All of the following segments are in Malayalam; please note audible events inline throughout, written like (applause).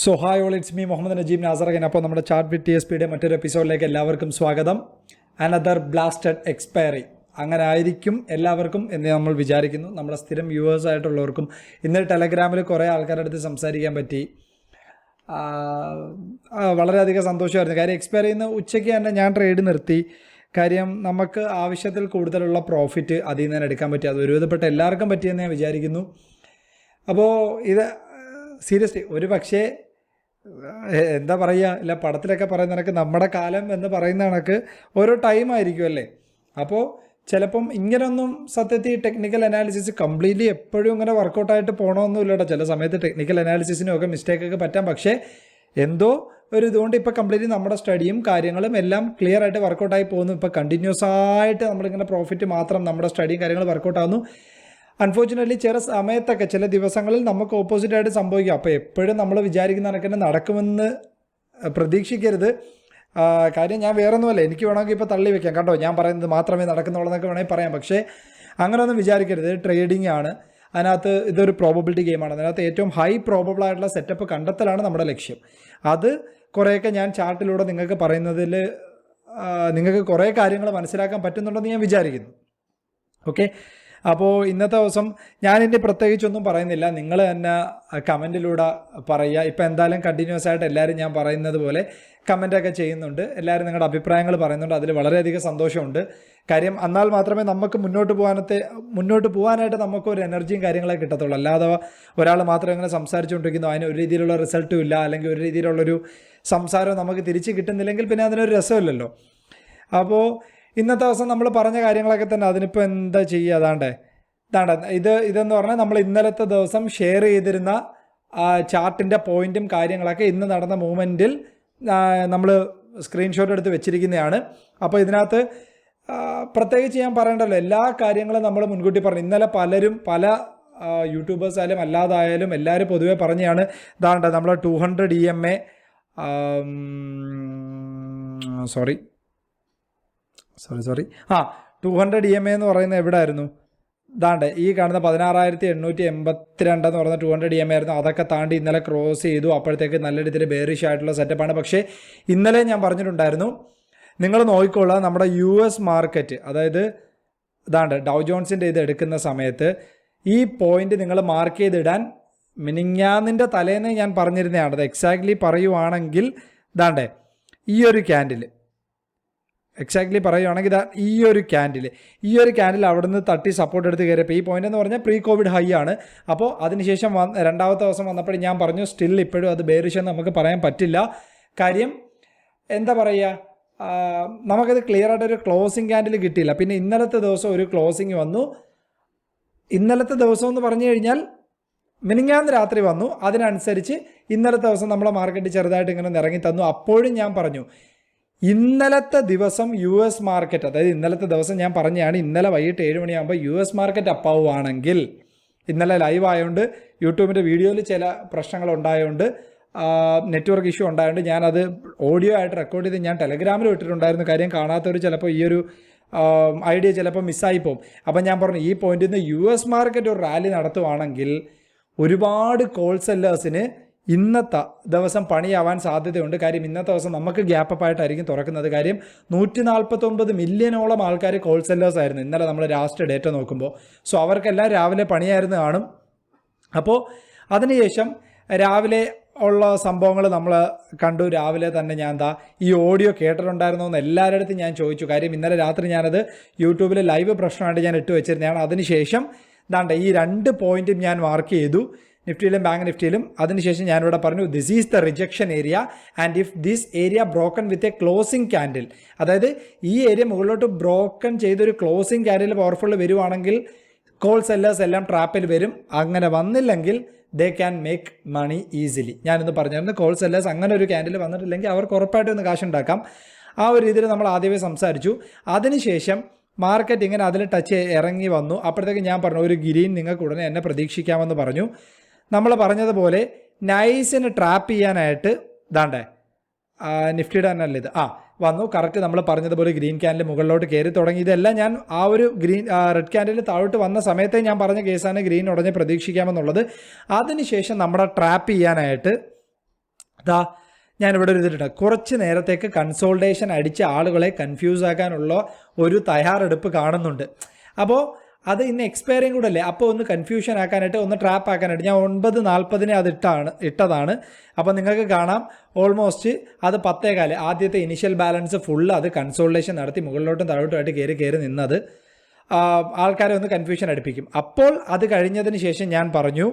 So hi all it's me Muhammad Najeeb Nasarakan അപ്പോൾ നമ്മുടെ ചാർട്ട് വിത്ത് ടി എസ് പിയുടെ മറ്റൊരു എപ്പിസോഡിലേക്ക് എല്ലാവർക്കും സ്വാഗതം. അനദർ ബ്ലാസ്റ്റഡ് എക്സ്പയറി അങ്ങനെ ആയിരിക്കും എല്ലാവർക്കും എന്ന് നമ്മൾ വിചാരിക്കുന്നു. നമ്മുടെ സ്ഥിരം വ്യൂവേഴ്സ് ആയിട്ടുള്ളവർക്കും ഇന്ന് ടെലഗ്രാമിൽ കുറേ ആൾക്കാരുടെ അടുത്ത് സംസാരിക്കാൻ പറ്റി. വളരെയധികം സന്തോഷമായിരുന്നു. കാര്യം എക്സ്പയർ ചെയ്യുന്ന ഉച്ചയ്ക്ക് തന്നെ ഞാൻ ട്രേഡ് നിർത്തി. കാര്യം നമുക്ക് ആവശ്യത്തിൽ കൂടുതലുള്ള പ്രോഫിറ്റ് അതിൽ നിന്ന് തന്നെ എടുക്കാൻ പറ്റി. അത് ഒരുവിധപ്പെട്ട എല്ലാവർക്കും പറ്റിയെന്ന് ഞാൻ വിചാരിക്കുന്നു. അപ്പോൾ ഇത് സീരിയസ്ലി ഒരു പക്ഷേ എന്താ പറയുക ഇല്ല പടത്തിലൊക്കെ പറയുന്ന കണക്ക് നമ്മുടെ കാലം എന്ന് പറയുന്ന കണക്ക് ഓരോ ടൈം ആയിരിക്കും അല്ലേ? അപ്പോൾ ചിലപ്പം ഇങ്ങനൊന്നും സത്യത്തിൽ ടെക്നിക്കൽ അനാലിസിസ് കംപ്ലീറ്റ്ലി എപ്പോഴും ഇങ്ങനെ വർക്കൗട്ടായിട്ട് പോകണമെന്നില്ല കേട്ടോ ചില സമയത്ത് ടെക്നിക്കൽ അനാലിസിസിനും ഒക്കെ മിസ്റ്റേക്ക് ഒക്കെ പറ്റാം. പക്ഷേ എന്തോ ഒരു ഇതുകൊണ്ട് ഇപ്പോൾ കംപ്ലീറ്റ്ലി നമ്മുടെ സ്റ്റഡിയും കാര്യങ്ങളും എല്ലാം ക്ലിയർ ആയിട്ട് വർക്കൗട്ടായി പോകുന്നു. ഇപ്പോൾ കണ്ടിന്യൂസ് ആയിട്ട് നമ്മളിങ്ങനെ പ്രോഫിറ്റ് മാത്രം നമ്മുടെ സ്റ്റഡിയും കാര്യങ്ങളും വർക്കൗട്ട് ആവുന്നു. അൺഫോർച്ചുനേറ്റ്ലി ചില സമയത്തൊക്കെ ചില ദിവസങ്ങളിൽ നമുക്ക് ഓപ്പോസിറ്റായിട്ട് സംഭവിക്കും. അപ്പോൾ എപ്പോഴും നമ്മൾ വിചാരിക്കുന്ന കണക്കിന് നടക്കുമെന്ന് പ്രതീക്ഷിക്കരുത്. കാര്യം ഞാൻ വേറെ ഒന്നുമല്ല എനിക്ക് വേണമെങ്കിൽ ഇപ്പോൾ തള്ളി വെക്കാം. കണ്ടോ? ഞാൻ പറയുന്നത് മാത്രമേ നടക്കുന്നുള്ളൂ എന്നൊക്കെ വേണമെങ്കിൽ പറയാം. പക്ഷേ അങ്ങനെയൊന്നും വിചാരിക്കരുത്. ട്രേഡിംഗ് ആണ്. അതിനകത്ത് ഇതൊരു പ്രോബബിലിറ്റി ഗെയിമാണ് അതിനകത്ത് ഏറ്റവും ഹൈ പ്രോബബിൾ ആയിട്ടുള്ള സെറ്റപ്പ് കണ്ടെത്തലാണ് നമ്മുടെ ലക്ഷ്യം. അത് കുറേയൊക്കെ ഞാൻ ചാർട്ടിലൂടെ നിങ്ങൾക്ക് പറയുന്നതിൽ നിങ്ങൾക്ക് കുറേ കാര്യങ്ങൾ മനസ്സിലാക്കാൻ പറ്റുന്നുണ്ടെന്ന് ഞാൻ വിചാരിക്കുന്നു. ഓക്കെ അപ്പോൾ ഇന്നത്തെ ദിവസം ഞാനിനി പ്രത്യേകിച്ചൊന്നും പറയുന്നില്ല. നിങ്ങൾ തന്നെ കമന്റിലൂടെ പറയുക. ഇപ്പം എന്തായാലും കണ്ടിന്യൂസ് ആയിട്ട് എല്ലാവരും ഞാൻ പറയുന്നത് പോലെ കമന്റൊക്കെ ചെയ്യുന്നുണ്ട്. എല്ലാവരും നിങ്ങളുടെ അഭിപ്രായങ്ങൾ പറയുന്നുണ്ട്. അതിൽ വളരെയധികം സന്തോഷമുണ്ട്. കാര്യം എന്നാൽ മാത്രമേ നമുക്ക് മുന്നോട്ട് പോകാനത്തെ മുന്നോട്ട് പോകാനായിട്ട് നമുക്ക് ഒരു എനർജിയും കാര്യങ്ങളൊക്കെ കിട്ടത്തുള്ളൂ. അല്ലാതെ ഒരാൾ മാത്രം ഇങ്ങനെ സംസാരിച്ചുകൊണ്ടിരിക്കുന്നു. അതിന് ഒരു രീതിയിലുള്ള റിസൾട്ടും ഇല്ല. അല്ലെങ്കിൽ ഒരു രീതിയിലുള്ളൊരു സംസാരം നമുക്ക് തിരിച്ച് കിട്ടുന്നില്ലെങ്കിൽ പിന്നെ അതിനൊരു രസമില്ലല്ലോ. അപ്പോൾ ഇന്നത്തെ ദിവസം നമ്മൾ പറഞ്ഞ കാര്യങ്ങളൊക്കെ തന്നെ. അതിനിപ്പോൾ എന്താ ചെയ്യുക? അതാണ്ടേ. ഇതാണ്ട്. ഇത് ഇതെന്ന് പറഞ്ഞാൽ നമ്മൾ ഇന്നലത്തെ ദിവസം ഷെയർ ചെയ്തിരുന്ന ചാർട്ടിന്റെ പോയിന്റും കാര്യങ്ങളൊക്കെ ഇന്ന് നടന്ന മൂവ്മെന്റിൽ നമ്മൾ സ്ക്രീൻഷോട്ട് എടുത്ത് വെച്ചിരിക്കുന്നതാണ്. അപ്പോൾ ഇതിനകത്ത് പ്രത്യേകിച്ച് ഞാൻ പറയേണ്ടല്ലോ. എല്ലാ കാര്യങ്ങളും നമ്മൾ മുൻകൂട്ടി പറഞ്ഞു. ഇന്നലെ പലരും പല യൂട്യൂബേഴ്സ് ആയാലും അല്ലാതായാലും എല്ലാവരും പൊതുവെ പറഞ്ഞാണ് ഇതാണ്ട് നമ്മൾ two hundred E M A sorry sorry sorry ആ two hundred E M A എന്ന് പറയുന്നത് എവിടെ ആയിരുന്നു ഇതാണ്ട് ഈ കാണുന്ന പതിനാറായിരത്തി എണ്ണൂറ്റി എൺപത്തിരണ്ട് എന്ന് പറയുന്ന ടു ഹൺഡ്രഡ് ഇ എം ആയിരുന്നു. അതൊക്കെ താണ്ടി ഇന്നലെ ക്രോസ് ചെയ്തു. അപ്പോഴത്തേക്ക് നല്ല രീതിയിൽ ബേറിഷ് ആയിട്ടുള്ള സെറ്റപ്പാണ് പക്ഷേ ഇന്നലെ ഞാൻ പറഞ്ഞിട്ടുണ്ടായിരുന്നു നിങ്ങൾ നോക്കിക്കൊള്ളുക നമ്മുടെ യു എസ് മാർക്കറ്റ് അതായത് ഇതാണ്ട് ഡൗ ജോൺസിന്റെ ഇത് എടുക്കുന്ന സമയത്ത് ഈ പോയിന്റ് നിങ്ങൾ മാർക്ക് ചെയ്തിടാൻ മിനിങ്ങാന്നിന്റെ തലേന്ന് ഞാൻ പറഞ്ഞിരുന്നതാണ് അത് എക്സാക്ട്ലി പറയുവാണെങ്കിൽ ഇതാണ്ടേ ഈ ഒരു ക്യാൻഡിൽ എക്സാക്ട്ലി പറയുകയാണെങ്കിൽ ഈ ഒരു ക്യാൻഡിൽ ഈ ഒരു ക്യാൻഡിൽ അവിടുന്ന് തട്ടി സപ്പോർട്ട് എടുത്ത് കയറിയപ്പോൾ ഈ പോയിന്റ് എന്ന് പറഞ്ഞാൽ പ്രീ കോവിഡ് ഹൈ ആണ്. അപ്പോൾ അതിനുശേഷം രണ്ടാമത്തെ ദിവസം വന്നപ്പോൾ ഞാൻ പറഞ്ഞു സ്റ്റിൽ ഇപ്പോഴും അത് ബേറിഷ് എന്ന് നമുക്ക് പറയാൻ പറ്റില്ല. കാര്യം എന്താ പറയുക? നമുക്കത് ക്ലിയർ ആയിട്ട് ഒരു ക്ലോസിംഗ് ക്യാൻഡിൽ കിട്ടിയില്ല. പിന്നെ ഇന്നലത്തെ ദിവസം ഒരു ക്ലോസിംഗ് വന്നു. ഇന്നലത്തെ ദിവസം എന്ന് പറഞ്ഞു കഴിഞ്ഞാൽ മിനിങ്ങാന്ന് രാത്രി വന്നു. അതിനനുസരിച്ച് ഇന്നലത്തെ ദിവസം നമ്മളെ മാർക്കറ്റ് ചെറുതായിട്ട് ഇങ്ങനെ ഇറങ്ങി തന്നു. അപ്പോഴും ഞാൻ പറഞ്ഞു ഇന്നലത്തെ ദിവസം യു എസ് മാർക്കറ്റ് അതായത് ഇന്നലത്തെ ദിവസം ഞാൻ പറഞ്ഞതാണ് ഇന്നലെ വൈകിട്ട് ഏഴ് മണിയാകുമ്പോൾ യു എസ് മാർക്കറ്റ് അപ്പാവുകയാണെങ്കിൽ ഇന്നലെ ലൈവ് ആയതുകൊണ്ട് യൂട്യൂബിന്റെ വീഡിയോയിൽ ചില പ്രശ്നങ്ങൾ ഉണ്ടായതുകൊണ്ട് നെറ്റ്വർക്ക് ഇഷ്യൂ ഉണ്ടായതുകൊണ്ട് ഞാനത് ഓഡിയോ ആയിട്ട് റെക്കോർഡ് ചെയ്ത് ഞാൻ ടെലഗ്രാമിൽ ഇട്ടിട്ടുണ്ടായിരുന്നു. കാര്യം കാണാത്തവർ ചിലപ്പോൾ ഈ ഒരു ഐഡിയ ചിലപ്പോൾ മിസ്സായി പോകും. അപ്പം ഞാൻ പറഞ്ഞു ഈ പോയിന്റിൽ നിന്ന് യു എസ് മാർക്കറ്റ് ഒരു റാലി നടത്തുവാണെങ്കിൽ ഒരുപാട് കോൾ സെല്ലേഴ്സിന് ഇന്നത്തെ ദിവസം പണിയാവാൻ സാധ്യതയുണ്ട്. കാര്യം ഇന്നത്തെ ദിവസം നമുക്ക് ഗ്യാപ്പ് ആയിട്ടായിരിക്കും തുറക്കുന്നത്. കാര്യം നൂറ്റി നാൽപ്പത്തൊമ്പത് മില്യനോളം ആൾക്കാർ കോൾ സെല്ലേഴ്സ് ആയിരുന്നു ഇന്നലെ നമ്മൾ ലാസ്റ്റ് ഡേറ്റ നോക്കുമ്പോൾ. സോ അവർക്കെല്ലാം രാവിലെ പണിയായിരുന്നു കാണും. അപ്പോൾ അതിനുശേഷം രാവിലെ ഉള്ള സംഭവങ്ങൾ നമ്മൾ കണ്ടു. രാവിലെ തന്നെ ഞാൻ എന്താ ഈ ഓഡിയോ കേട്ടിട്ടുണ്ടായിരുന്നോ എന്ന് എല്ലാവരുടെ ഞാൻ ചോദിച്ചു. കാര്യം ഇന്നലെ രാത്രി ഞാനത് യൂട്യൂബിൽ ലൈവ് പ്രശ്നമായിട്ട് ഞാൻ ഇട്ട് വെച്ചിരുന്നതാണ്. അതിനുശേഷം ദാണ്ട ഈ രണ്ട് പോയിന്റും ഞാൻ മാർക്ക് ചെയ്തു. നിഫ്റ്റിയിലും ബാങ്ക് നിഫ്റ്റിയിലും. അതിനുശേഷം ഞാനിവിടെ പറഞ്ഞു this is the rejection area and if this area broken with a closing candle അതായത് ഈ ഏരിയ മുകളിലോട്ട് ബ്രോക്കൺ ചെയ്തൊരു ക്ലോസിംഗ് ക്യാൻഡിൽ പവർഫുൾ വരുവാണെങ്കിൽ കോൾ സെല്ലേഴ്സ് എല്ലാം ട്രാപ്പിൽ വരും. അങ്ങനെ വന്നില്ലെങ്കിൽ they can make money easily ഞാനിന്ന് പറഞ്ഞിരുന്നു കോൾ സെല്ലേഴ്സ് അങ്ങനെ ഒരു ക്യാൻഡിൽ വന്നിട്ടില്ലെങ്കിൽ അവർക്ക് ഉറപ്പായിട്ട് ഒന്ന് കാശുണ്ടാക്കാം ആ ഒരു രീതിയിൽ നമ്മൾ ആദ്യമേ സംസാരിച്ചു. അതിനുശേഷം മാർക്കറ്റ് ഇങ്ങനെ അതിൽ ടച്ച് ഇറങ്ങി വന്നു. അപ്പോഴത്തേക്ക് ഞാൻ പറഞ്ഞു ഒരു ഗ്രീൻ നിങ്ങൾക്ക് ഉടനെ എന്നെ പ്രതീക്ഷിക്കാമെന്ന് പറഞ്ഞു. നമ്മൾ പറഞ്ഞതുപോലെ നൈസിന് ട്രാപ്പ് ചെയ്യാനായിട്ട് ഇതാണ്ടേ നിഫ്റ്റി നിഫ്റ്റിയുടെ തന്നെ അല്ലേ ഇത്? ആ വന്നു കറക്റ്റ് നമ്മൾ പറഞ്ഞതുപോലെ ഗ്രീൻ ക്യാൻഡിൽ മുകളിലോട്ട് കയറി തുടങ്ങി. ഇതെല്ലാം ഞാൻ ആ ഒരു ഗ്രീൻ റെഡ് ക്യാൻഡിൽ താഴോട്ട് വന്ന സമയത്തെ ഞാൻ പറഞ്ഞ കേസാണ് ഗ്രീൻ ഉടനെ പ്രതീക്ഷിക്കാമെന്നുള്ളത്. അതിനുശേഷം നമ്മുടെ ട്രാപ്പ് ചെയ്യാനായിട്ട് ദാ ഞാനിവിടെ ഒരു ഇതിട്ടുണ്ട് കുറച്ച് നേരത്തേക്ക് കൺസോൾട്ടേഷൻ അടിച്ച് ആളുകളെ കൺഫ്യൂസ് ആക്കാനുള്ള ഒരു തയ്യാറെടുപ്പ് കാണുന്നുണ്ട്. അപ്പോൾ അത് ഇന്ന് എക്സ്പയറിങ് കൂടെ അല്ലേ അപ്പോൾ ഒന്ന് കൺഫ്യൂഷൻ ആക്കാനായിട്ട് ഒന്ന് ട്രാപ്പ് ആക്കാനായിട്ട്. ഞാൻ ഒൻപത് നാൽപ്പതിന് അത് ഇട്ടാണ് ഇട്ടതാണ്. അപ്പോൾ നിങ്ങൾക്ക് കാണാം ഓൾമോസ്റ്റ് അത് പത്തേകാൽ. ആദ്യത്തെ ഇനിഷ്യൽ ബാലൻസ് ഫുള്ള് അത് കൺസോൾട്ടേഷൻ നടത്തി മുകളിലോട്ടും താഴോട്ടുമായിട്ട് കയറി കയറി നിന്നത്. ആൾക്കാരെ ഒന്ന് കൺഫ്യൂഷൻ അടുപ്പിക്കും. അപ്പോൾ അത് കഴിഞ്ഞതിന് ശേഷം ഞാൻ പറഞ്ഞു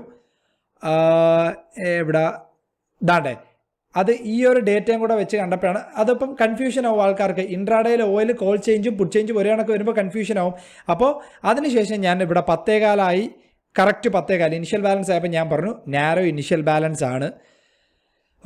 എവിടെ? ദാണ്ടേ അത് ഈ ഒരു ഡേറ്റയും കൂടെ വെച്ച് കണ്ടപ്പോഴാണ് അതിപ്പം കൺഫ്യൂഷൻ ആവും ആൾക്കാർക്ക്. ഇൻട്രാഡേയിൽ ഓയിൽ കോൾ ചേഞ്ചും പുട്ട് ചേഞ്ചും ഒരേ കണക്ക് വരുമ്പോൾ കൺഫ്യൂഷൻ ആവും. അപ്പോൾ അതിനുശേഷം ഞാൻ ഇവിടെ പത്തേകാലായി കറക്റ്റ് പത്തേകാൽ ഇനിഷ്യൽ ബാലൻസ് ആയപ്പോൾ ഞാൻ പറഞ്ഞു നാരോ ഇനിഷ്യൽ ബാലൻസ് ആണ്.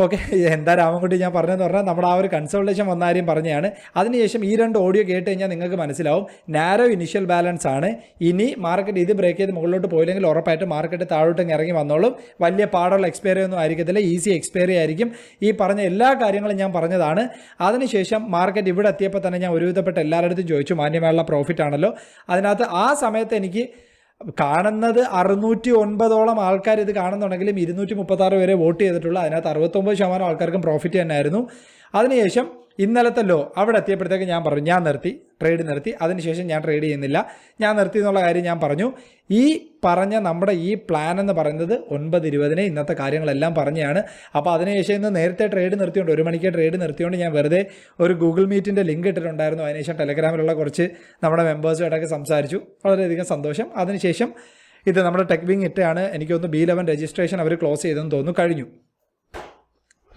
ഓക്കെ എന്താ രാമൻകുട്ടി ഞാൻ പറഞ്ഞതെന്ന് പറഞ്ഞാൽ നമ്മുടെ ആ ഒരു കൺസൾട്ടേഷൻ വന്ന കാര്യം പറഞ്ഞതാണ്. അതിനുശേഷം ഈ രണ്ട് ഓഡിയോ കേട്ട് കഴിഞ്ഞാൽ നിങ്ങൾക്ക് മനസ്സിലാവും. നാരോ ഇനിഷ്യൽ ബാലൻസ് ആണ്. ഇനി മാർക്കറ്റ് ഇത് ബ്രേക്ക് ചെയ്ത് മുകളിലോട്ട് പോയില്ലെങ്കിൽ ഉറപ്പായിട്ട് മാർക്കറ്റ് താഴോട്ട് ഇറങ്ങി വന്നോളും. വലിയ പാടുള്ള എക്സ്പയറി ഒന്നും ആയിരിക്കത്തില്ല. ഈസി എക്സ്പയറി ആയിരിക്കും. ഈ പറഞ്ഞ എല്ലാ കാര്യങ്ങളും ഞാൻ പറഞ്ഞതാണ്. അതിനുശേഷം മാർക്കറ്റ് ഇവിടെ എത്തിയപ്പോൾ തന്നെ ഞാൻ ഒരുവിധപ്പെട്ട എല്ലാവരുടെ അടുത്തും ചോദിച്ചു. മാന്യമായുള്ള പ്രോഫിറ്റ് ആണല്ലോ. അതിനകത്ത് ആ സമയത്ത് എനിക്ക് കാണുന്നത് അറുന്നൂറ്റി ഒൻപതോളം ആൾക്കാർ ഇത് കാണുന്നുണ്ടെങ്കിലും ഇരുന്നൂറ്റി മുപ്പത്തി ആറ് വരെ വോട്ട് ചെയ്തിട്ടുള്ളൂ. അതിനകത്ത് അറുപത്തൊമ്പത് ശതമാനം ആൾക്കാർക്കും പ്രോഫിറ്റ് തന്നെയായിരുന്നു. അതിനുശേഷം ഇന്നലത്തെ ലോ അവിടെ എത്തിയപ്പോഴത്തേക്ക് ഞാൻ പറഞ്ഞു ഞാൻ നിർത്തി ട്രേഡ് നിർത്തി. അതിനുശേഷം ഞാൻ ട്രേഡ് ചെയ്യുന്നില്ല. ഞാൻ നിർത്തി എന്നുള്ള കാര്യം ഞാൻ പറഞ്ഞു. ഈ പറഞ്ഞ നമ്മുടെ ഈ പ്ലാൻ എന്ന് പറയുന്നത് ഒൻപത് ഇരുപതിന് ഇന്നത്തെ കാര്യങ്ങളെല്ലാം പറഞ്ഞാണ്. അപ്പോൾ അതിനുശേഷം ഇന്ന് നേരത്തെ ട്രേഡ് നിർത്തിയോണ്ട് ഒരു മണിക്ക് ട്രേഡ് നിർത്തിയോണ്ട് ഞാൻ വെറുതെ ഒരു ഗൂഗിൾ മീറ്റിന്റെ ലിങ്ക് ഇട്ടിട്ടുണ്ടായിരുന്നു. അതിനുശേഷം ടെലഗ്രാമിലുള്ള കുറച്ച് നമ്മുടെ മെമ്പേഴ്സുമായിട്ടൊക്കെ സംസാരിച്ചു. വളരെയധികം സന്തോഷം. അതിനുശേഷം ഇത് നമ്മുടെ ടെക് വിങ് ഇട്ടാണ്. എനിക്കൊന്ന് ബി ലെവൻ രജിസ്ട്രേഷൻ അവർ ക്ലോസ് ചെയ്തെന്ന് തോന്നുന്നു. കഴിഞ്ഞു.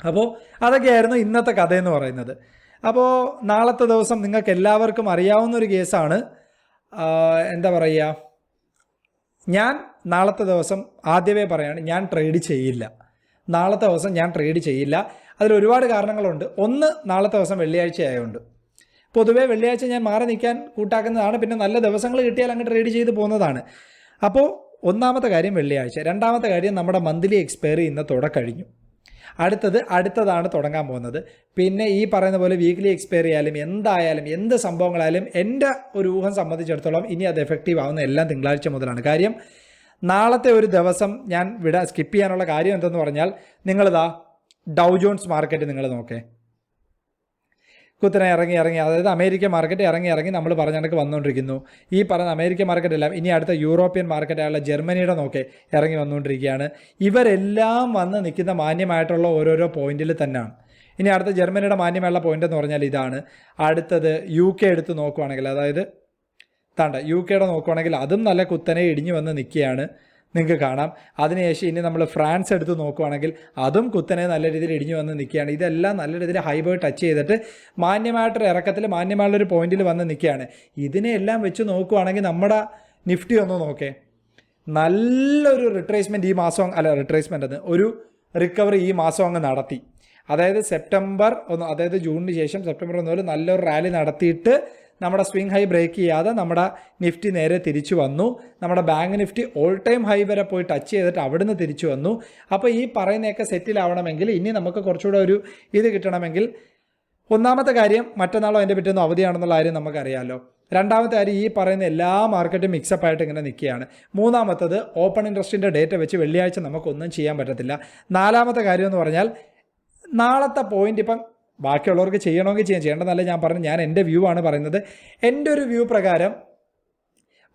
അപ്പോൾ അതൊക്കെയായിരുന്നു ഇന്നത്തെ കഥ എന്ന് പറയുന്നത്. അപ്പോൾ നാളത്തെ ദിവസം നിങ്ങൾക്ക് എല്ലാവർക്കും അറിയാവുന്ന ഒരു കേസാണ്. എന്താ പറയുക ഞാൻ നാളത്തെ ദിവസം ആദ്യമേ പറയാണ് ഞാൻ ട്രേഡ് ചെയ്യില്ല. നാളത്തെ ദിവസം ഞാൻ ട്രേഡ് ചെയ്യില്ല. അതിൽ ഒരുപാട് കാരണങ്ങളുണ്ട്. ഒന്ന് നാളത്തെ ദിവസം വെള്ളിയാഴ്ച ആയതുകൊണ്ട് പൊതുവേ വെള്ളിയാഴ്ച ഞാൻ മാറി നിൽക്കാൻ കൂട്ടാക്കുന്നതാണ്. പിന്നെ നല്ല ദിവസങ്ങൾ കിട്ടിയാൽ അങ്ങ് ട്രേഡ് ചെയ്ത് പോകുന്നതാണ്. അപ്പോൾ ഒന്നാമത്തെ കാര്യം വെള്ളിയാഴ്ച. രണ്ടാമത്തെ കാര്യം നമ്മുടെ മന്ത്ലി എക്സ്പയറി ഇന്നത്തോടെ കഴിഞ്ഞു. അടുത്തത് അടുത്തതാണ് തുടങ്ങാൻ പോകുന്നത്. പിന്നെ ഈ പറയുന്ന പോലെ വീക്ക്ലി എക്സ്പയറി ആയാലും എന്തായാലും എന്ത് സംഭവങ്ങളായാലും എന്റെ ഒരു ഊഹം സംബന്ധിച്ചിടത്തോളം ഇനി അത് എഫക്റ്റീവ് ആവുന്ന എല്ലാം തിങ്കളാഴ്ച മുതലാണ്. കാര്യം നാളത്തെ ഒരു ദിവസം ഞാൻ വിടാ സ്കിപ്പ് ചെയ്യാനുള്ള കാര്യം എന്തെന്ന് പറഞ്ഞാൽ നിങ്ങളിതാ ഡൗ ജോൺസ് മാർക്കറ്റ് നിങ്ങൾ നോക്കേ. കുത്തനെ ഇറങ്ങി ഇറങ്ങി. അതായത് അമേരിക്കൻ മാർക്കറ്റ് ഇറങ്ങി ഇറങ്ങി നമ്മൾ പറഞ്ഞ കണക്ക് വന്നുകൊണ്ടിരിക്കുന്നു ഈ പറഞ്ഞ അമേരിക്കൻ മാർക്കറ്റ് എല്ലാം ഇനി അടുത്ത യൂറോപ്യൻ മാർക്കറ്റായുള്ള ജർമ്മനിയുടെ നോക്കെ ഇറങ്ങി വന്നുകൊണ്ടിരിക്കുകയാണ് ഇവരെല്ലാം വന്ന് നിൽക്കുന്ന മാന്യമായിട്ടുള്ള ഓരോരോ പോയിന്റിൽ തന്നെയാണ് ഇനി അടുത്ത ജർമ്മനിയുടെ മാന്യമായുള്ള പോയിന്റ് എന്ന് പറഞ്ഞാൽ ഇതാണ്. അടുത്തത് യു കെ എടുത്ത് നോക്കുവാണെങ്കിൽ അതായത് താണ്ട യു കെയുടെ നോക്കുവാണെങ്കിൽ അതും നല്ല കുത്തനെ ഇടിഞ്ഞു വന്ന് നിൽക്കുകയാണ്. നിങ്ങൾക്ക് കാണാം. അതിനുശേഷം ഇനി നമ്മൾ ഫ്രാൻസ് എടുത്ത് നോക്കുവാണെങ്കിൽ അതും കുത്തനെ നല്ല രീതിയിൽ ഇടിഞ്ഞു വന്ന് നിൽക്കുകയാണ്. ഇതെല്ലാം നല്ല രീതിയിൽ ഹൈബോയ് ടച്ച് ചെയ്തിട്ട് മാന്യമായിട്ടൊരു ഇറക്കത്തിൽ മാന്യമായുള്ളൊരു പോയിന്റിൽ വന്ന് നിൽക്കുകയാണ്. ഇതിനെല്ലാം വെച്ച് നോക്കുവാണെങ്കിൽ നമ്മുടെ നിഫ്റ്റി ഒന്ന് നോക്കേ. നല്ലൊരു റിട്രേസ്മെന്റ് ഈ മാസം അല്ല റിട്രേസ്മെന്റ് അത് ഒരു റിക്കവറി ഈ മാസം അങ്ങ് നടത്തി. അതായത് സെപ്റ്റംബർ ഒന്ന് അതായത് ജൂണിന് ശേഷം സെപ്റ്റംബർ ഒന്ന് നല്ലൊരു റാലി നടത്തിയിട്ട് നമ്മുടെ സ്വിങ് ഹൈ ബ്രേക്ക് ചെയ്യാതെ നമ്മുടെ നിഫ്റ്റി നേരെ തിരിച്ചു വന്നു. നമ്മുടെ bank Nifty all time high വരെ പോയി ടച്ച് ചെയ്തിട്ട് അവിടുന്ന് തിരിച്ചു വന്നു. അപ്പോൾ ഈ പറയുന്നതൊക്കെ സെറ്റിലാവണമെങ്കിൽ ഇനി നമുക്ക് കുറച്ചുകൂടെ ഒരു ഇത് കിട്ടണമെങ്കിൽ ഒന്നാമത്തെ കാര്യം മറ്റന്നാളോ അതിന്റെ പിറ്റേന്നും അവധിയാണെന്നുള്ള കാര്യം നമുക്കറിയാമല്ലോ രണ്ടാമത്തെ കാര്യം ഈ പറയുന്ന എല്ലാ മാർക്കറ്റും മിക്സപ്പ് ആയിട്ട് ഇങ്ങനെ നിൽക്കുകയാണ്. മൂന്നാമത്തത് ഓപ്പൺ ഇൻട്രസ്റ്റിന്റെ ഡേറ്റ വെച്ച് വെള്ളിയാഴ്ച നമുക്കൊന്നും ചെയ്യാൻ പറ്റത്തില്ല. നാലാമത്തെ കാര്യം എന്ന് പറഞ്ഞാൽ നാളത്തെ പോയിന്റ് ഇപ്പം ബാക്കിയുള്ളവർക്ക് ചെയ്യണമെങ്കിൽ ചെയ്യാം. ചെയ്യേണ്ടതല്ല ഞാൻ പറഞ്ഞു ഞാൻ എന്റെ വ്യൂ ആണ് പറയുന്നത്. എന്റെ ഒരു വ്യൂ പ്രകാരം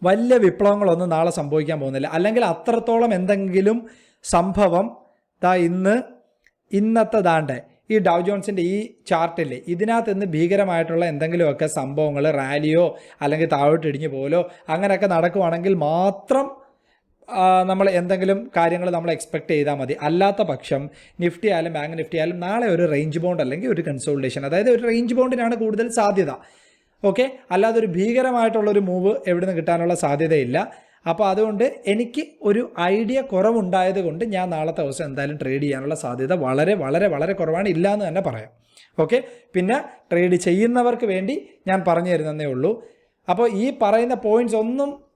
വലിയ വിപ്ലവങ്ങളൊന്നും നാളെ സംഭവിക്കാൻ പോകുന്നില്ല. അല്ലെങ്കിൽ അത്രത്തോളം എന്തെങ്കിലും സംഭവം ദാ ഇന്ന് ഇന്നത്തെ ദാണ്ട് ഈ ഡൗ ജോൺസിന്റെ ഈ ചാർട്ടില്ലേ ഇതിനകത്ത് നിന്ന് ഭീകരമായിട്ടുള്ള എന്തെങ്കിലുമൊക്കെ സംഭവങ്ങൾ റാലിയോ അല്ലെങ്കിൽ താഴോട്ട് ഇടിഞ്ഞു പോലോ അങ്ങനെയൊക്കെ നടക്കുവാണെങ്കിൽ മാത്രം നമ്മൾ എന്തെങ്കിലും കാര്യങ്ങൾ നമ്മൾ എക്സ്പെക്ട് ചെയ്താൽ മതി. അല്ലാത്ത പക്ഷം നിഫ്റ്റി ആയാലും ബാങ്ക് നിഫ്റ്റി ആയാലും നാളെ ഒരു റേഞ്ച് ബോണ്ട് അല്ലെങ്കിൽ ഒരു കൺസോൾട്ടേഷൻ അതായത് ഒരു റേഞ്ച് ബോണ്ടിനാണ് കൂടുതൽ സാധ്യത. ഓക്കെ അല്ലാതെ ഒരു ഭീകരമായിട്ടുള്ളൊരു മൂവ് എവിടുന്ന് കിട്ടാനുള്ള സാധ്യതയില്ല. അപ്പോൾ അതുകൊണ്ട് എനിക്ക് ഒരു ഐഡിയ കുറവുണ്ടായത് കൊണ്ട് ഞാൻ നാളത്തെ ദിവസം എന്തായാലും ട്രേഡ് ചെയ്യാനുള്ള സാധ്യത വളരെ വളരെ വളരെ കുറവാണ്. ഇല്ല എന്ന് തന്നെ പറയാം. ഓക്കെ പിന്നെ ട്രേഡ് ചെയ്യുന്നവർക്ക് വേണ്ടി ഞാൻ പറഞ്ഞു തരുന്നതേ ഉള്ളൂ. അപ്പോൾ ഈ പറയുന്ന പോയിന്റ്സ് ഒന്നും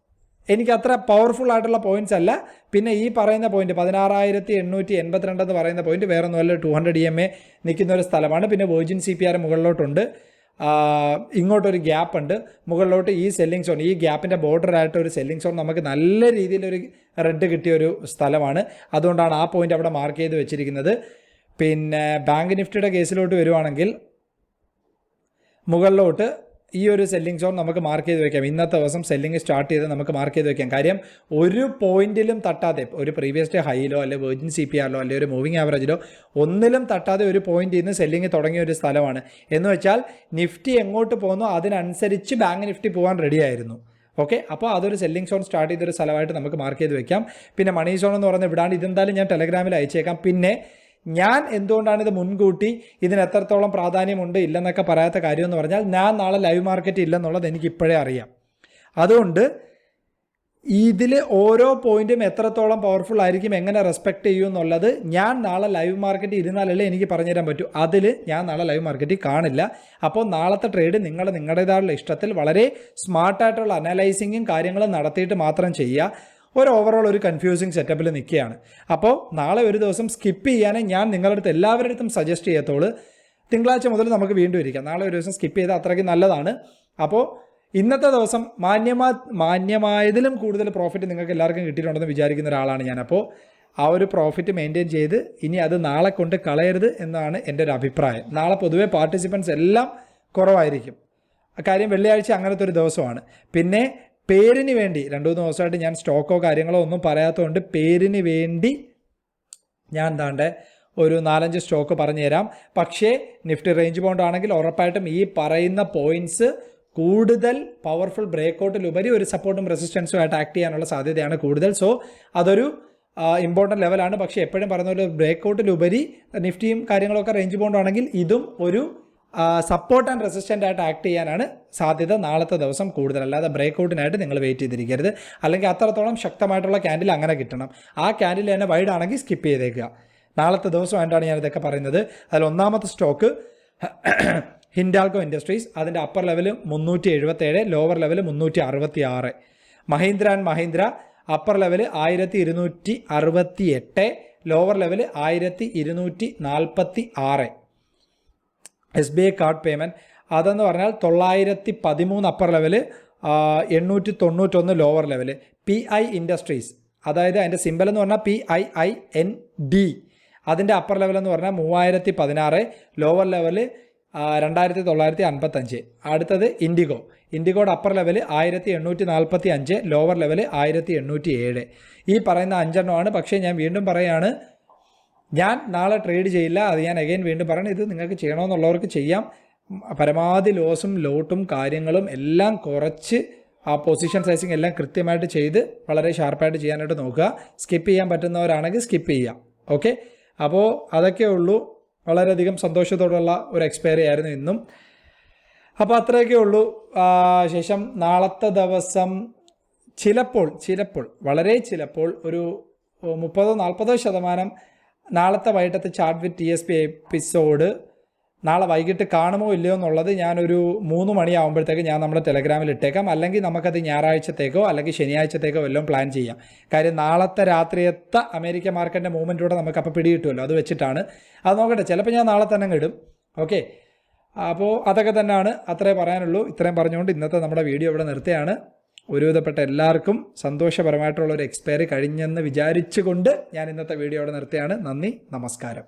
എനിക്ക് അത്ര പവർഫുൾ ആയിട്ടുള്ള പോയിന്റ്സ് അല്ല. പിന്നെ ഈ പറയുന്ന പോയിന്റ് പതിനാറായിരത്തി എണ്ണൂറ്റി എൺപത്തിരണ്ട് എന്ന് പറയുന്ന പോയിന്റ് വേറെ ഒന്നുമല്ല two hundred E M A നിൽക്കുന്ന ഒരു സ്ഥലമാണ്. പിന്നെ വേർജിൻ സി പി ആർ മുകളിലോട്ടുണ്ട്. ഇങ്ങോട്ടൊരു ഗ്യാപ്പ് ഉണ്ട്. മുകളിലോട്ട് ഈ സെല്ലിംഗ് സോൺ ഈ ഗ്യാപ്പിന്റെ ബോർഡറായിട്ട് ഒരു സെല്ലിംഗ് സോൺ നമുക്ക് നല്ല രീതിയിലൊരു റെഡ് കിട്ടിയ ഒരു സ്ഥലമാണ്. അതുകൊണ്ടാണ് ആ പോയിന്റ് അവിടെ മാർക്ക് ചെയ്ത് വെച്ചിരിക്കുന്നത്. പിന്നെ ബാങ്ക് നിഫ്റ്റിയുടെ കേസിലോട്ട് വരുവാണെങ്കിൽ മുകളിലോട്ട് ഈ ഒരു സെല്ലിംഗ് സോൺ നമുക്ക് മാർക്ക് ചെയ്ത് വെക്കാം. ഇന്നത്തെ ദിവസം സെല്ലിംഗ് സ്റ്റാർട്ട് ചെയ്ത് നമുക്ക് മാർക്ക് ചെയ്ത് വെക്കാം. കാര്യം ഒരു പോയിന്റിലും തട്ടാതെ ഒരു പ്രീവിയസ് ഡേ ഹൈയിലോ അല്ലെ വെർജിൻ സി പി ആറിലോ അല്ലെ ഒരു മൂവിങ് ആവറേജിലോ ഒന്നിലും തട്ടാതെ ഒരു പോയിന്റിൽ നിന്ന് സെല്ലിംഗ് തുടങ്ങിയ ഒരു സ്ഥലമാണ്. എന്ന് വെച്ചാൽ നിഫ്റ്റി എങ്ങോട്ട് പോകുന്നു അതിനനുസരിച്ച് ബാങ്ക് നിഫ്റ്റി പോകാൻ റെഡിയായിരുന്നു ഓക്കെ അപ്പോൾ അതൊരു സെല്ലിംഗ് സോൺ സ്റ്റാർട്ട് ചെയ്തൊരു സ്ഥലമായിട്ട് നമുക്ക് മാർക്ക് ചെയ്ത് വെക്കാം. പിന്നെ മണി സോൺ എന്ന് പറഞ്ഞ് വിടാണ്ട് ഇതെന്തായാലും ഞാൻ ടെലഗ്രാമിൽ അയച്ചേക്കാം. പിന്നെ ഞാൻ എന്തുകൊണ്ടാണ് ഇത് മുൻകൂട്ടി ഇതിന് എത്രത്തോളം പ്രാധാന്യമുണ്ട് ഇല്ലെന്നൊക്കെ പറയാത്ത കാര്യം എന്ന് പറഞ്ഞാൽ ഞാൻ നാളെ ലൈവ് മാർക്കറ്റ് ഇല്ലെന്നുള്ളത് എനിക്ക് ഇപ്പോഴേ അറിയാം. അതുകൊണ്ട് ഇതിൽ ഓരോ പോയിന്റും എത്രത്തോളം പവർഫുൾ ആയിരിക്കും എങ്ങനെ റെസ്പെക്ട് ചെയ്യും എന്നുള്ളത് ഞാൻ നാളെ ലൈവ് മാർക്കറ്റ് ഇരുന്നാലല്ലേ എനിക്ക് പറഞ്ഞുതരാൻ പറ്റൂ. അതിൽ ഞാൻ നാളെ ലൈവ് മാർക്കറ്റിൽ കാണില്ല. അപ്പോൾ നാളത്തെ ട്രേഡ് നിങ്ങൾ നിങ്ങളുടേതായുള്ള ഇഷ്ടത്തിൽ വളരെ സ്മാർട്ടായിട്ടുള്ള അനലൈസിങ്ങും കാര്യങ്ങളും നടത്തിയിട്ട് മാത്രം ചെയ്യുക. ഒരു ഓവറോൾ ഒരു കൺഫ്യൂസിങ് സെറ്റപ്പിൽ നിൽക്കുകയാണ് അപ്പോൾ നാളെ ഒരു ദിവസം സ്കിപ്പ് ചെയ്യാനേ ഞാൻ നിങ്ങളുടെ അടുത്ത് എല്ലാവരുടെ അടുത്തും സജസ്റ്റ് ചെയ്യത്തോളൂ തിങ്കളാഴ്ച മുതൽ നമുക്ക് വീണ്ടും ഇരിക്കാം. നാളെ ഒരു ദിവസം സ്കിപ്പ് ചെയ്താൽ അത്രയ്ക്ക് നല്ലതാണ്. അപ്പോൾ ഇന്നത്തെ ദിവസം മാന്യമാ മാന്യമായതിലും കൂടുതൽ പ്രോഫിറ്റ് നിങ്ങൾക്ക് എല്ലാവർക്കും കിട്ടിയിട്ടുണ്ടെന്ന് വിചാരിക്കുന്ന ഒരാളാണ് ഞാൻ. അപ്പോൾ ആ ഒരു പ്രോഫിറ്റ് മെയിന്റെയിൻ ചെയ്ത് ഇനി അത് നാളെ കൊണ്ട് കളയരുത് എന്നാണ് എന്റെ ഒരു അഭിപ്രായം. നാളെ പൊതുവേ പാർട്ടിസിപ്പൻസ് എല്ലാം കുറവായിരിക്കും. കാര്യം വെള്ളിയാഴ്ച അങ്ങനത്തെ ഒരു ദിവസമാണ്. പിന്നെ പേരിന് വേണ്ടി രണ്ട് മൂന്ന് ദിവസമായിട്ട് ഞാൻ സ്റ്റോക്കോ കാര്യങ്ങളോ ഒന്നും പറയാത്തതുകൊണ്ട് പേരിന് വേണ്ടി ഞാൻ എന്താണ്ട് ഒരു നാലഞ്ച് സ്റ്റോക്ക് പറഞ്ഞു തരാം. പക്ഷേ നിഫ്റ്റി റേഞ്ച് ബൗണ്ട് ആണെങ്കിൽ ഉറപ്പായിട്ടും ഈ പറയുന്ന പോയിന്റ്സ് കൂടുതൽ പവർഫുൾ ബ്രേക്കൗട്ടിലുപരി ഒരു സപ്പോർട്ടും റെസിസ്റ്റൻസും ആയിട്ട് ആക്ട് ചെയ്യാനുള്ള സാധ്യതയാണ് കൂടുതൽ. സോ അതൊരു ഇമ്പോർട്ടന്റ് ലെവലാണ് പക്ഷേ എപ്പോഴും പറയുന്ന പോലെ ബ്രേക്കൗട്ടിലുപരി നിഫ്റ്റിയും കാര്യങ്ങളൊക്കെ റേഞ്ച് ബൗണ്ട് ആണെങ്കിൽ ഇതും ഒരു സപ്പോർട്ട് ആൻഡ് റെസിസ്റ്റന്റ് ആയിട്ട് ആക്ട് ചെയ്യാനാണ് സാധ്യത നാളത്തെ ദിവസം കൂടുതൽ. അല്ലാതെ ബ്രേക്കൗട്ടിനായിട്ട് നിങ്ങൾ വെയിറ്റ് ചെയ്തിരിക്കരുത്. അല്ലെങ്കിൽ അത്രത്തോളം ശക്തമായിട്ടുള്ള ക്യാൻഡിൽ അങ്ങനെ കിട്ടണം. ആ ക്യാൻഡിൽ തന്നെ വൈഡ് ആണെങ്കിൽ സ്കിപ്പ് ചെയ്തേക്കുക. നാളത്തെ ദിവസം വേണ്ടാണ് ഞാൻ ഇതൊക്കെ പറയുന്നത്. അതിൽ ഒന്നാമത്തെ സ്റ്റോക്ക് (clears throat) ഹിൻഡാൽക്കോ ഇൻഡസ്ട്രീസ് അതിന്റെ അപ്പർ ലെവൽ മുന്നൂറ്റി എഴുപത്തേഴ് ലോവർ ലെവൽ മുന്നൂറ്റി അറുപത്തി ആറ് Mahindra and Mahindra upper level ആയിരത്തി ഇരുന്നൂറ്റി അറുപത്തി എട്ട് ലോവർ ലെവൽ ആയിരത്തി ഇരുന്നൂറ്റി നാൽപ്പത്തി ആറ് S B I card payment അതെന്ന് പറഞ്ഞാൽ തൊള്ളായിരത്തി പതിമൂന്ന് അപ്പർ ലെവൽ എണ്ണൂറ്റി തൊണ്ണൂറ്റൊന്ന് lower level P I industries അതായത് അതിന്റെ സിമ്പൽ എന്ന് പറഞ്ഞാൽ P I I N D അതിന്റെ അപ്പർ ലെവൽ എന്ന് പറഞ്ഞാൽ മൂവായിരത്തി പതിനാറ് ലോവർ ലെവൽ രണ്ടായിരത്തി തൊള്ളായിരത്തി അൻപത്തഞ്ച് അടുത്തത് ഇൻഡിഗോ ഇൻഡിഗോയുടെ അപ്പർ ലെവൽ ആയിരത്തി എണ്ണൂറ്റി നാൽപ്പത്തി അഞ്ച് ലോവർ ലെവൽ ആയിരത്തി എണ്ണൂറ്റി ഏഴ് ഈ പറയുന്ന അഞ്ചെണ്ണമാണ്. പക്ഷേ ഞാൻ വീണ്ടും പറയുകയാണ് ഞാൻ നാളെ ട്രേഡ് ചെയ്യില്ല. അത് ഞാൻ അഗൈൻ വീണ്ടും പറയണം. ഇത് നിങ്ങൾക്ക് ചെയ്യണമെന്നുള്ളവർക്ക് ചെയ്യാം. പരമാവധി ലോസും ലോട്ടും കാര്യങ്ങളും എല്ലാം കുറച്ച് ആ പൊസിഷൻ സൈസിങ് എല്ലാം കൃത്യമായിട്ട് ചെയ്ത് വളരെ ഷാർപ്പായിട്ട് ചെയ്യാനായിട്ട് നോക്കുക. സ്കിപ്പ് ചെയ്യാൻ പറ്റുന്നവരാണെങ്കിൽ സ്കിപ്പ് ചെയ്യാം. ഓക്കെ അപ്പോൾ അതൊക്കെ ഉള്ളൂ. വളരെയധികം സന്തോഷത്തോടുള്ള ഒരു എക്സ്പയറി ആയിരുന്നു ഇന്നും. അപ്പോൾ അത്രയൊക്കെ ഉള്ളൂ. ശേഷം നാളത്തെ ദിവസം ചിലപ്പോൾ ചിലപ്പോൾ വളരെ ചിലപ്പോൾ ഒരു മുപ്പതോ നാൽപ്പതോ ശതമാനം നാളത്തെ വൈകിട്ടത്തെ chart with T S P episode നാളെ വൈകിട്ട് കാണുമോ ഇല്ലയോ എന്നുള്ളത് ഞാനൊരു മൂന്ന് മണിയാകുമ്പോഴത്തേക്ക് ഞാൻ നമ്മുടെ ടെലഗ്രാമിൽ ഇട്ടേക്കാം. അല്ലെങ്കിൽ നമുക്കത് ഞായറാഴ്ചത്തേക്കോ അല്ലെങ്കിൽ ശനിയാഴ്ചത്തേക്കോ എല്ലാം പ്ലാൻ ചെയ്യാം. കാര്യം നാളത്തെ രാത്രിയത്തെ അമേരിക്ക മാർക്കറ്റിന്റെ മൂവ്മെന്റൂടെ നമുക്ക് അപ്പോൾ പിടികിട്ടുമല്ലോ. അത് വെച്ചിട്ടാണ്. അത് നോക്കട്ടെ ചിലപ്പോൾ ഞാൻ നാളെ തന്നെ ഇടും. ഓക്കെ അപ്പോൾ അതൊക്കെ തന്നെയാണ്. അത്രേ പറയാനുള്ളൂ. ഇത്രയും പറഞ്ഞുകൊണ്ട് ഇന്നത്തെ നമ്മുടെ വീഡിയോ ഇവിടെ നിർത്തുകയാണ്. ഒരുവിധപ്പെട്ട എല്ലാവർക്കും സന്തോഷപരമായിട്ടുള്ള ഒരു എക്സ്പയറി കഴിഞ്ഞെന്ന് വിചാരിച്ചുകൊണ്ട് ഞാൻ ഇന്നത്തെ വീഡിയോ അവിടെ നിർത്തിയാണ് നന്ദി നമസ്കാരം.